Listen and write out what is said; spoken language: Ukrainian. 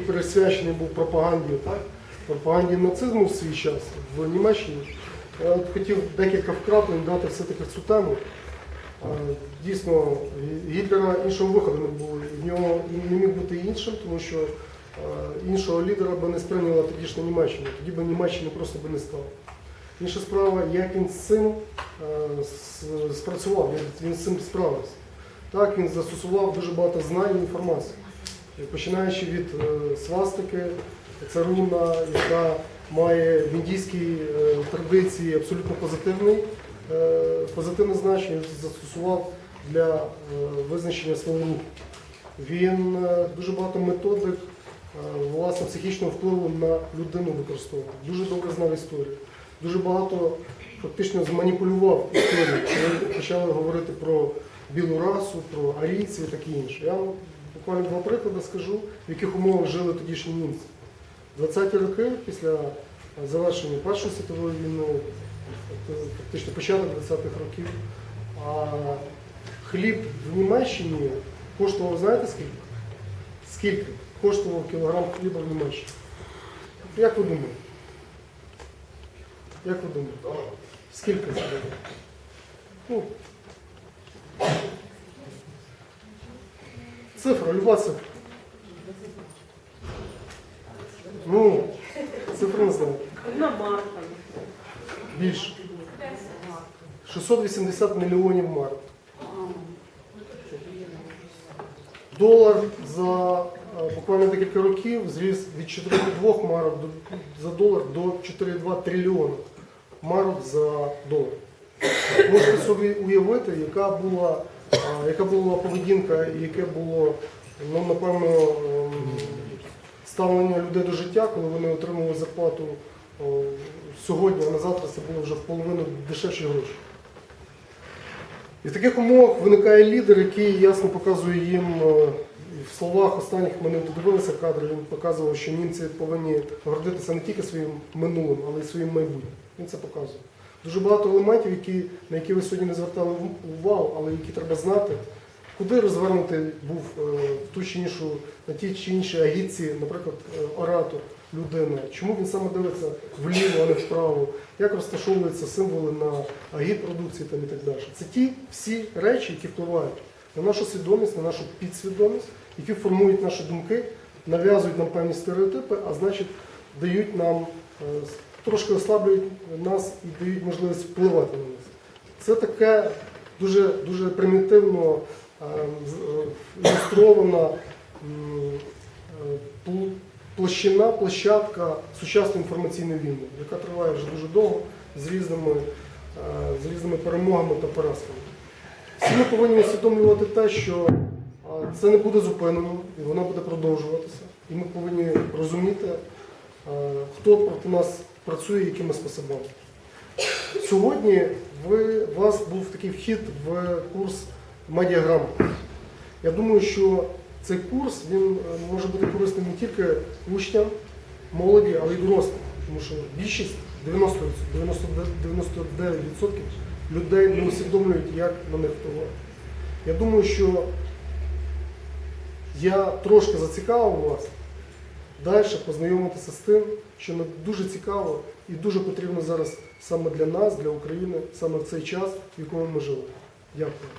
Присвячений був пропаганді, так? пропаганді нацизму в свій час в Німеччині. Я от хотів декілька вкраплень дати все-таки цю тему. Дійсно, Гітлера іншого виходу не було. В нього не міг бути іншим, тому що іншого лідера би не сприйняла тодішня Німеччина. Тоді би Німеччини просто би не стало. Інша справа, як він з цим спрацював, як він з цим справився. Так, він застосував дуже багато знань і інформації. І Починаючи від е, свастики, це руна, яка має в індійській е, традиції абсолютно позитивний, е, позитивне значення, застосував для е, визначення свого руху. Він е, дуже багато методик е, власне психічного впливу на людину використовував. Дуже добре знав історію. Дуже багато фактично зманіпулював історію, коли почали говорити про білу расу, про арійців і таке інше. Я буквально два приклади скажу, в яких умовах жили тодішні німці. 20-ті роки після завершення Першої світової війни, тобто фактично початок 20-х років, а хліб в Німеччині коштував, знаєте скільки? Скільки коштував кілограм хліба в Німеччині? Як ви думаєте? Як ви думаєте? Скільки це було? Ну, цифра, люба цифра. Ну, цифру не знаю. Одна марка. Більше. 680 мільйонів марок. Долар за е, буквально декілька років зріс від 4,2 марок за долар до 4,2 трильйона марок за долар. Можете собі уявити, яка була, яка була поведінка і яке було, ну, напевно, ем, ставлення людей до життя, коли вони отримували зарплату сьогодні, а на завтра це було вже в половину дешевші гроші. І в таких умовах виникає лідер, який ясно показує їм в словах останніх ми не додивилися кадри, він показував, що німці повинні гордитися не тільки своїм минулим, але й своїм майбутнім. Він це показує. Дуже багато елементів, які, на які ви сьогодні не звертали увагу, але які треба знати, куди розвернути був е, в ту чи іншу, на ті чи інші агітці, наприклад, е, оратор людини, чому він саме дивиться вліво, а не вправо, як розташовуються символи на агіт-продукції там і так далі. Це ті всі речі, які впливають на нашу свідомість, на нашу підсвідомість, які формують наші думки, нав'язують нам певні стереотипи, а значить дають нам е, трошки ослаблюють нас і дають можливість впливати на нас. Це таке дуже, дуже примітивно е, е, ілюстрована м, е, пл- площина, площадка сучасної інформаційної війни, яка триває вже дуже довго з різними, е, з різними перемогами та поразками. Всі ми повинні усвідомлювати те, що це не буде зупинено, і воно буде продовжуватися. І ми повинні розуміти, е, хто проти нас працює, якими способами. Сьогодні ви, у вас був такий вхід в курс медіаграмоти. Я думаю, що цей курс він е, може бути корисним не тільки учням, молоді, але й дорослим. Тому що більшість 90%, 99% людей не усвідомлюють, як на них впливає. Я думаю, що я трошки зацікавив вас далі познайомитися з тим, що нам дуже цікаво і дуже потрібно зараз саме для нас, для України, саме в цей час, в якому ми живемо. Дякую.